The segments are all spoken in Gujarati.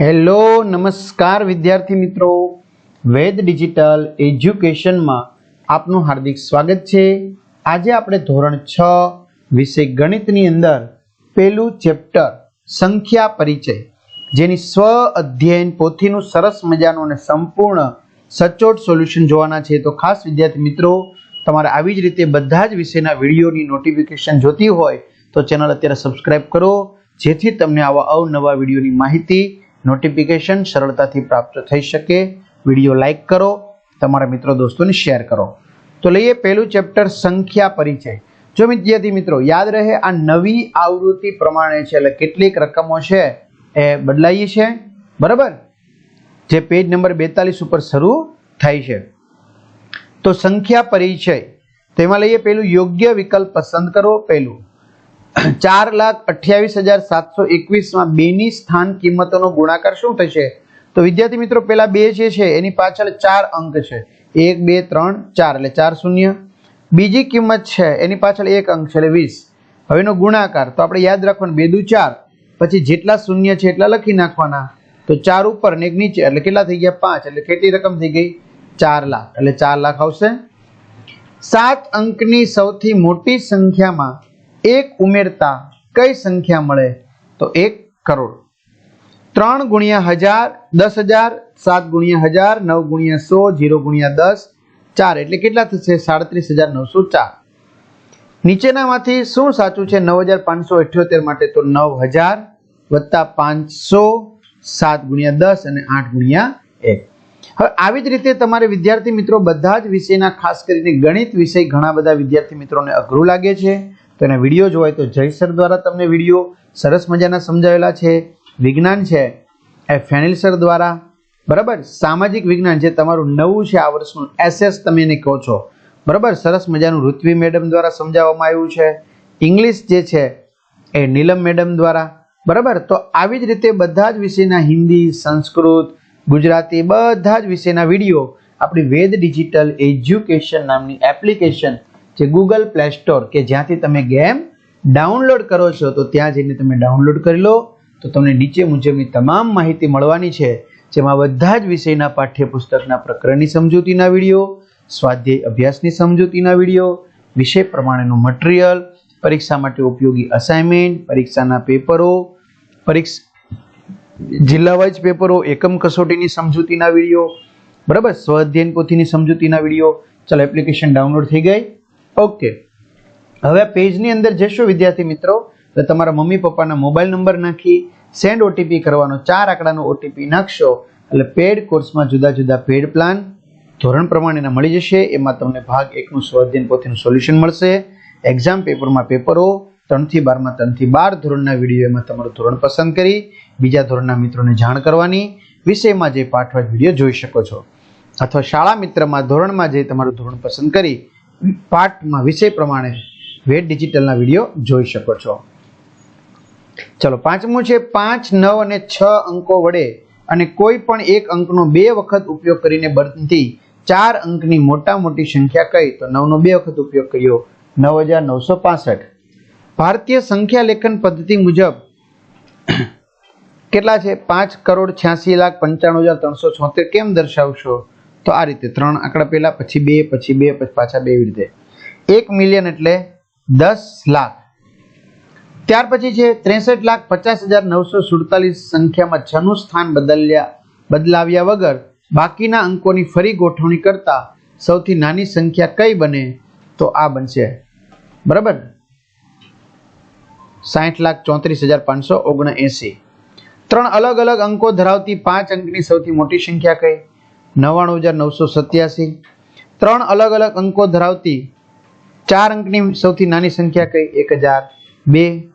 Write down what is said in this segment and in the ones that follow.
હેલો, નમસ્કાર વિદ્યાર્થી મિત્રો. વેદ ડિજિટલ એજ્યુકેશનમાં આપનું હાર્દિક સ્વાગત છે. આજે આપણે ધોરણ છ વિષય ગણિતની અંદર પેલું ચેપ્ટર સંખ્યા પરિચય, જેની સ્વ અધ્યયન પોથીનું સરસ મજાનું અને સંપૂર્ણ સચોટ સોલ્યુશન જોવાના છે. તો ખાસ વિદ્યાર્થી મિત્રો, તમારે આવી જ રીતે બધા જ વિષયના વિડીયોની નોટિફિકેશન જોતી હોય તો ચેનલ અત્યારે સબસ્ક્રાઇબ કરો, જેથી તમને આવા અવનવા વિડીયોની માહિતી નોટિફિકેશન સરળતાથી પ્રાપ્ત થઈ શકે. વીડિયો લાઈક કરો. તમારા મિત્રો દોસ્તોને શેર કરો. તો લઈએ પહેલું ચેપ્ટર સંખ્યા પરિચય. જો વિદ્યાર્થી મિત્રો યાદ રહે, આ નવી આવૃત્તિ પ્રમાણે છે, એટલે કેટલીક રકમો છે એ બદલાઈ છે. બરાબર? જે પેજ નંબર બેતાલીસ ઉપર શરૂ થાય છે. તો સંખ્યા પરિચય. તેમાં લઈએ પેલું યોગ્ય વિકલ્પ પસંદ કરો. પહેલું ચાર લાખ અઠ્યાવીસ હજાર સાતસો એકવીસમાં બેની સ્થાન કિંમતોનો ગુણાકાર શું થશે? તો વિદ્યાર્થી મિત્રો પેલા બે જે છે, એની પાછળ ચાર અંક છે. એક, બે, ત્રણ, ચાર, એટલે ચાર શૂન્ય. બીજી કિંમત છે, એની પાછળ એક અંક છે, એટલે વીસ. હવેનો ગુણાકાર, તો આપણે યાદ રાખવાનું, બે દુ ચાર. પછી જેટલા શૂન્ય છે, એટલા લખી નાખવાના. તો ચાર ઉપર ને એક નીચે, એટલે કેટલા થઈ ગયા? પાંચ, એટલે કેટલી રકમ થઈ ગઈ? ચાર લાખ, એટલે ચાર લાખ આવશે. સાત અંકની સૌથી મોટી સંખ્યામાં એક ઉમેરતા કઈ સંખ્યા મળે? તો એક કરોડ. ત્રણ ગુણ્યા હજાર, દસ હજાર, સાત ગુણ્યા હજાર, નવ ગુણ્યા સો જીરો ગુણ્યા દસ, ચાર. એટલે કેટલા થશે? સાડત્રીસ હજાર નવસો ચાર. નીચેનામાંથી શું સાચું છે? નવ હજાર પાંચસો અઠ્યોતેર માટે તો નવ હજાર વત્તા પાંચસો, સાત ગુણ્યા દસ અને આઠ ગુણ્યા એક. હવે આવી જ રીતે તમારે વિદ્યાર્થી મિત્રો બધા જ વિષયના ખાસ કરીને ગણિત વિષય ઘણા બધા વિદ્યાર્થી મિત્રોને અઘરું લાગે છે. તો એના વીડિયો જોવાય તો જય સર દ્વારા તમને વીડિયો સરસ મજાના સમજાવેલા છે. વિજ્ઞાન છે એ ફેનિલ સર દ્વારા. બરાબર? સામાજિક વિજ્ઞાન જે તમારું નવું છે આ વર્ષનું એસએસ તમે એને કહો છો. બરાબર? સરસ મજાનું ઋત્વી મેડમ દ્વારા સમજાવવામાં આવ્યું છે. ઇંગ્લિશ જે છે એ નીલમ મેડમ દ્વારા. બરાબર? તો આવી જ રીતે બધા જ વિષયના હિન્દી, સંસ્કૃત, ગુજરાતી બધા જ વિષયના વીડિયો આપણી વેદ ડિજિટલ એજ્યુકેશન નામની એપ્લિકેશન જે ગૂગલ પ્લે સ્ટોર કે જ્યાંથી તમે ગેમ ડાઉનલોડ કરો છો, તો ત્યાં જઈને તમે ડાઉનલોડ કરી લો. તો તમને નીચે મુજબની તમામ માહિતી મળવાની છે, જેમાં બધા જ વિષયના પાઠ્યપુસ્તકના પ્રકરણની સમજૂતીના વીડિયો, સ્વાધ્યાય અભ્યાસની સમજૂતીના વીડિયો, વિષય પ્રમાણેનું મટીરિયલ પરીક્ષા માટે ઉપયોગી અસાઇનમેન્ટ પરીક્ષાના પેપરો, પરીક્ષા જિલ્લાવાઇઝ પેપરો, એકમ કસોટીની સમજૂતીના વીડિયો, બરાબર સ્વઅધ્યયન પોથીની સમજૂતીના વીડિયો. ચાલો એપ્લિકેશન ડાઉનલોડ થઈ ગઈ. ઓકે હવે પેજની અંદર જશો વિદ્યાર્થી મિત્રો. તો તમારા મમ્મી પપ્પાના મોબાઈલ નંબર નાખી સેન્ડ ઓટીપી કરવાનો, ચાર આંકડાનો ઓટીપી નાખશો. એટલે પેડ કોર્સમાં જુદા જુદા પેડ પ્લાન ધોરણ પ્રમાણેના મળી જશે. એમાં તમને ભાગ એકનું સ્વઅધ્યયન પોથીનું સોલ્યુશન મળશે. એક્ઝામ પેપરમાં પેપરો ત્રણથી બારમાં, ત્રણથી બાર ધોરણના વીડિયો એમાં તમારું ધોરણ પસંદ કરી, બીજા ધોરણના મિત્રોને જાણ કરવાની, વિષયમાં જે પાઠવા વીડિયો જોઈ શકો છો. અથવા શાળા મિત્રમાં ધોરણમાં જે તમારું ધોરણ પસંદ કરી પાઠમાં વિષય પ્રમાણે વેદ ડિજિટલના વીડિયો જોઈ શકો છો. ચલો, પાંચમું છે, પાંચ, નવ અને છ અંકો વડે અને કોઈ પણ એક અંકનો બે વખત ઉપયોગ કરીને બનતી ચાર અંકની મોટા મોટી સંખ્યા કઈ? તો નવનો બે વખત ઉપયોગ કર્યો, નવ હજાર નવસો પાસઠ. ભારતીય સંખ્યા લેખન પદ્ધતિ મુજબ કેટલા છે? પાંચ કરોડ છ્યાસી લાખ પંચાણું હજાર ત્રણસો છોતેર. કેમ દર્શાવશો? તો આ રીતે ત્રણ આંકડા પહેલા, પછી બે પછી બે, પછી પાછા બે રીતે. એક મિલિયન એટલે દસ લાખ. ત્યાર પછી છે ત્રેસઠ લાખ પચાસ હજાર નવસો સુડતાલીસ સંખ્યામાં છનું સ્થાન બદલ્યા, બદલાવ્યા વગર બાકીના અંકોની ફરી ગોઠવણી કરતા સૌથી નાની સંખ્યા કઈ બને? તો આ બનશે. બરાબર? સાઠ લાખ ચોત્રીસ હજાર પાંચસો ઓગણએંસી. ત્રણ અલગ અલગ અંકો ધરાવતી પાંચ અંકની સૌથી મોટી સંખ્યા કઈ? નવ્વાણું હજાર નવસો સત્યાસી. ત્રણ અલગ અલગ અંકો ધરાવતી ચાર અંકની સૌથી નાની સંખ્યા કઈ? એક હજાર. બે.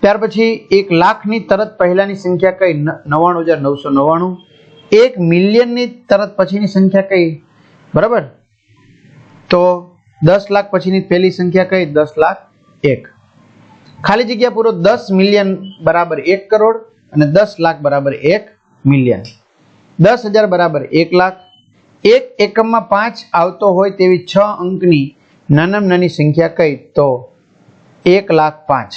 ત્યાર પછી એક લાખની તરત પહેલાની સંખ્યા કઈ? નવ્વાણું હજાર નવસો નવ્વાણું. એક મિલિયનની તરત પછીની સંખ્યા કઈ? બરાબર? તો દસ લાખ પછીની પહેલી સંખ્યા કઈ? દસ લાખ એક. ખાલી જગ્યા પૂરો દસ મિલિયન બરાબર એક કરોડ અને દસ લાખ બરાબર એક મિલિયન. દસ હજાર બરાબર એક લાખ. એક એકમમાં પાંચ આવતો હોય તેવી છ અંકની નાનામાં નાની સંખ્યા કઈ તો એક લાખ પાંચ.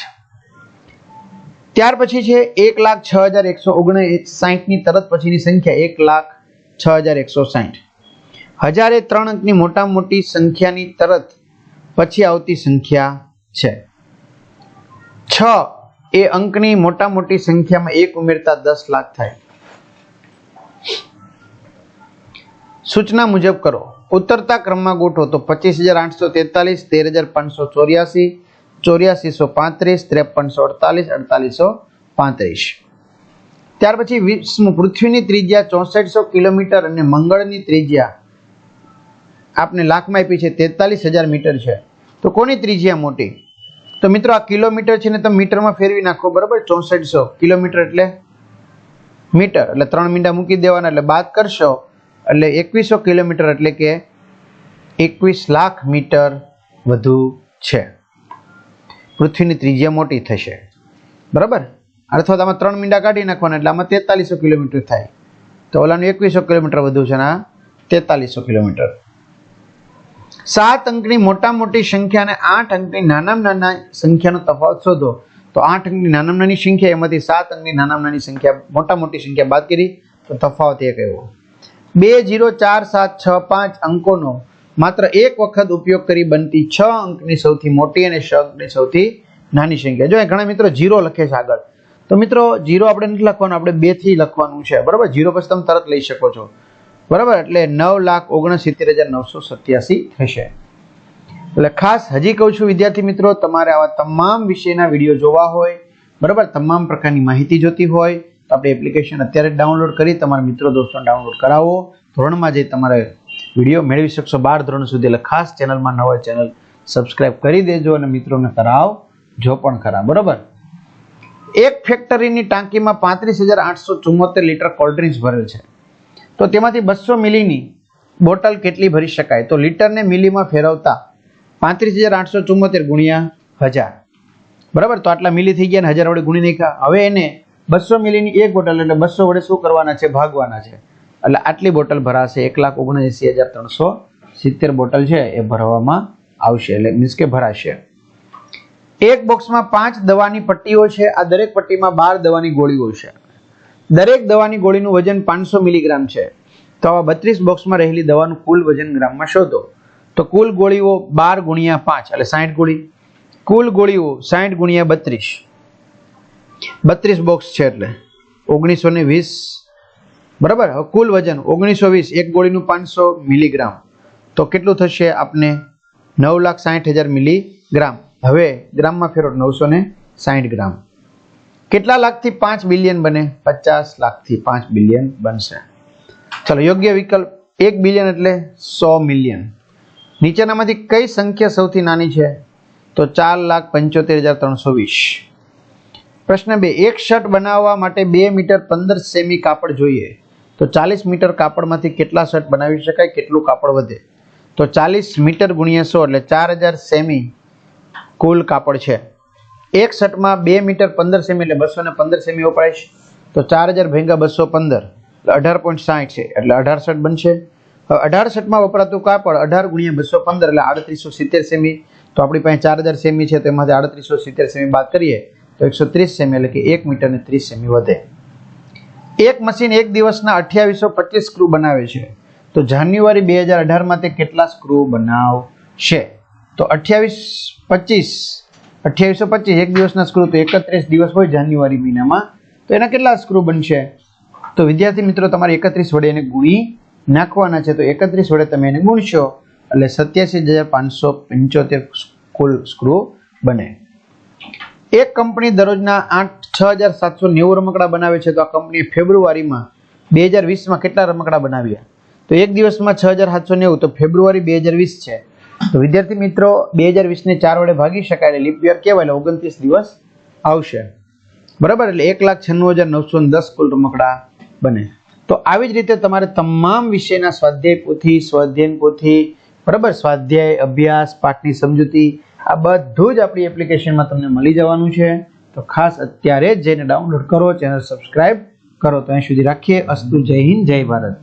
ત્યાર પછી છે એક લાખ છ હજાર એકસો ઓગણસાઠની તરત પછીની સંખ્યા એક લાખ છ હજાર એકસો સાઠ. હજારે ત્રણ અંકની મોટા મોટી સંખ્યાની તરત પછી આવતી સંખ્યા છે. છ એ અંકની મોટા મોટી સંખ્યામાં એક ઉમેરતા દસ લાખ થાય. સૂચના મુજબ કરો. ઉતરતા ક્રમમાં ગોઠવો તો પચીસ હજાર આઠસો તેતાલીસ, તેર હજાર પાંચસો ચોર્યાસી, ચોર્યાસીસો પાંત્રીસ, ત્રેપનસો અડતાલીસ, અડતાલીસો પાંત્રીસ. ત્યાર પછી વિશ્વ પૃથ્વીની ત્રિજ્યા ચોસઠસો કિલોમીટર અને મંગળની ત્રિજ્યા આપને લાખમાં આપી છે, તેતાલીસ હજાર મીટર છે. તો કોની ત્રિજ્યા મોટી? તો મિત્રો આ કિલોમીટર છે ને તમે મીટરમાં ફેરવી નાખો, બરાબર? ચોસઠસો કિલોમીટર એટલે મીટર, એટલે ત્રણ મીંડા મૂકી દેવાના, એટલે બાદ કરશો, એટલે એકવીસો કિલોમીટર, એટલે કે એકવીસ લાખ મીટર વધુ છે. પૃથ્વીની ત્રિજ્યા મોટી થશે. બરાબર? અથવા આમાં ત્રણ મીંડા કાઢી નાખવાના, એટલે આમાં તેતાલીસો કિલોમીટર થાય. તો ઓલાનું એકવીસો કિલોમીટર વધુ છે ને તેતાલીસો કિલોમીટર. સાત અંકની મોટા મોટી સંખ્યા અને આઠ અંકની નાનામાં નાના સંખ્યાનો તફાવત શોધો. તો આઠ અંકની નાનામાં નાની સંખ્યા, એમાંથી સાત અંકની નાનામાં નાની સંખ્યા, મોટા મોટી સંખ્યા બાદ કરી, તો તફાવત એક એવો. બે જીરો ચાર સાત છ પાંચ અંકોનો માત્ર એક વખત ઉપયોગ કરી બનતી છ અંકની સૌથી મોટી અને છ અંકની સૌથી નાની સંખ્યા. જો ઘણા મિત્રો જીરો લખે છે આગળ, તો મિત્રો જીરો આપણે નથી લખવાનું, આપણે બેથી લખવાનું છે. બરાબર? જીરો પછી તમે તરત લઈ શકો છો. બરાબર? એટલે નવ લાખ ઓગણસિત્તેર હજાર નવસો સત્યાસી થશે. એટલે ખાસ હજી કહું છું, વિદ્યાર્થી મિત્રો, તમારે આવા તમામ વિષયના વીડિયો જોવા હોય, બરાબર? તમામ પ્રકારની માહિતી જોતી હોય, તો આપણે એપ્લિકેશન અત્યારે ડાઉનલોડ કરી, તમારા મિત્રો દોસ્તોને ડાઉનલોડ કરાવો. ધોરણમાં જઈ તમારે વીડિયો મેળવી શકશો બાર ધોરણ સુધી, એટલે ખાસ ચેનલમાં નવા ચેનલ સબસ્ક્રાઇબ કરી દેજો અને મિત્રોને કરાવ, જો પણ ખરા, બરાબર? એક ફેક્ટરીની ટાંકીમાં પાંત્રીસ હજાર આઠસો ચુમ્મોતેર લીટર કોલ્ડ્રિંક્સ ભરેલ છે. તો તેમાંથી બસો મિલીની બોટલ કેટલી ભરી શકાય? તો લીટરને મિલીમાં ફેરવતા પાંત્રીસ હજાર આઠસો ચુમ્મોતેર ગુણ્યા હજાર. બરાબર? તો આટલા મિલી થઈ ગયા ને હજાર વડે ગુણી નાખ્યા. હવે એને બસો મિલીની એક બોટલ, એટલે બસો વડે શું કરવાના છે? ભાગવાના છે. એટલે આટલી બોટલ ભરાશે એક લાખ ઓગણએંસી હજાર ત્રણસો સિત્તેર બોટલ છે એ ભરવામાં આવશે, એટલે મીન્સ કે ભરાશે. એક બોક્સમાં પાંચ દવાની પટ્ટીઓ છે. આ દરેક પટ્ટીમાં બાર દવાની ગોળીઓ છે. દરેક દવાની ગોળીનું વજન પાંચસો મિલીગ્રામ છે. તો આવા બત્રીસ બોક્સમાં રહેલી દવાનું કુલ વજન ગ્રામમાં શોધો. તો કુલ ગોળીઓ બાર ગુણ્યા પાંચ, એટલે સાઠ ગોળી. કુલ ગોળીઓ સાઠ ગુણ્યા બત્રીસ. બત્રીસ બોક્સ છે એટલે. ઓગણીસો ને વીસ. બરાબર? હવે કુલ વજન, ઓગણીસો વીસ, એક ગોળીનું પાંચસો મિલીગ્રામ. તો કેટલું થશે આપને? નવ લાખ સાઠ હજાર મિલીગ્રામ. હવે ગ્રામમાં ફેરો નવસો ને સાઠ ગ્રામ. કેટલા લાખથી પાંચ બિલિયન બને? પચાસ લાખથી પાંચ બિલિયન બનશે. ચલો, યોગ્ય વિકલ્પ એક બિલિયન એટલે સો મિલિયન. નીચેનામાંથી કઈ સંખ્યા સૌથી નાની છે? તો ચાર લાખ પંચોતેર હજાર ત્રણસો વીસ. પ્રશ્ન બે, એક શર્ટ બનાવવા માટે બે મીટર પંદર સેમી કાપડ જોઈએ. તો ચાલીસ મીટર કાપડમાંથી કેટલા શર્ટ બનાવી શકાય? કેટલું કાપડ વધે? તો ચાલીસ મીટર ગુણ્યા સો એટલે ચાર હજાર સેમી કુલ કાપડ છે. એક શર્ટમાં બે મીટર પંદર સેમી એટલે બસો ને પંદર સેમી વપરાય છે. તો ચાર હજાર ભેગા બસો પંદર. અઢાર પોઈન્ટ સાઠ છે. એટલે અઢાર શર્ટ બનશે. અઢાર શર્ટમાં વપરાતું કાપડ અઢાર ગુણ્યા બસો પંદર એટલે આડત્રીસો સિત્તેર સેમી. તો આપણી પાસે ચાર હજાર સેમી છે, તો એમાંથી આડત્રીસો સિત્તેર સેમી બાદ કરીએ, તો એકસો ત્રીસ સેમી એટલે કે એક મીટર ને ત્રીસ સેમી વધે. એક મશીન એક દિવસના અઠ્યાવીસો પચીસ સ્ક્રૂ બનાવે છે. તો જાન્યુઆરી બે હજાર અઢારમાં તે કેટલા સ્ક્રૂ બનાવશે? તો અઠ્યાવીસ પચીસ, અઠ્યાવીસો પચીસ, એક દિવસના સ્ક્રૂ, તો એકત્રીસ દિવસ હોય જાન્યુઆરી મહિનામાં. તો એના કેટલા સ્ક્રૂ બનશે? તો વિદ્યાર્થી મિત્રો, તમારે એકત્રીસ વડે એને ગુણી નાખવાના છે, તો એકત્રીસ વડે તમે એને ગુણશો. એટલે સત્યાસી હજાર પાંચસો પંચોતેર કુલ સ્ક્રૂ બને. એક કંપની દરરોજના આઠ છ હજાર સાતસો નેવું રમકડા બનાવે છે, તો આ કંપનીએ ફેબ્રુઆરીમાં બે હજાર વીસમાં કેટલા રમકડા બનાવ્યા? તો એક દિવસમાં છ હજાર સાતસો નેવું, તો ફેબ્રુઆરી બે હજાર વીસ છે. તો વિદ્યાર્થી મિત્રો, બે હજાર વીસને ચાર વડે ભાગી શકાય, એટલે લીપ કહેવાય, એટલે ઓગણત્રીસ દિવસ આવશે. બરાબર, એટલે એક લાખ છન્નું હજાર નવસો દસ કુલ રમકડા બને. તો આવી જ રીતે તમારે તમામ વિષયના સ્વાધ્યાય પોથી સ્વાધ્યાયન પોથી બરાબર, સ્વાધ્યાય, અભ્યાસ, પાઠની સમજૂતી, આ બધું જ આપણી એપ્લિકેશનમાં તમને મળી જવાનું છે. તો ખાસ અત્યારે જ જઈને ડાઉનલોડ કરો, ચેનલ સબસ્ક્રાઇબ કરો. તો અહીં સુધી રાખીએ. અસ્તુ જય હિન્દ, જય ભારત.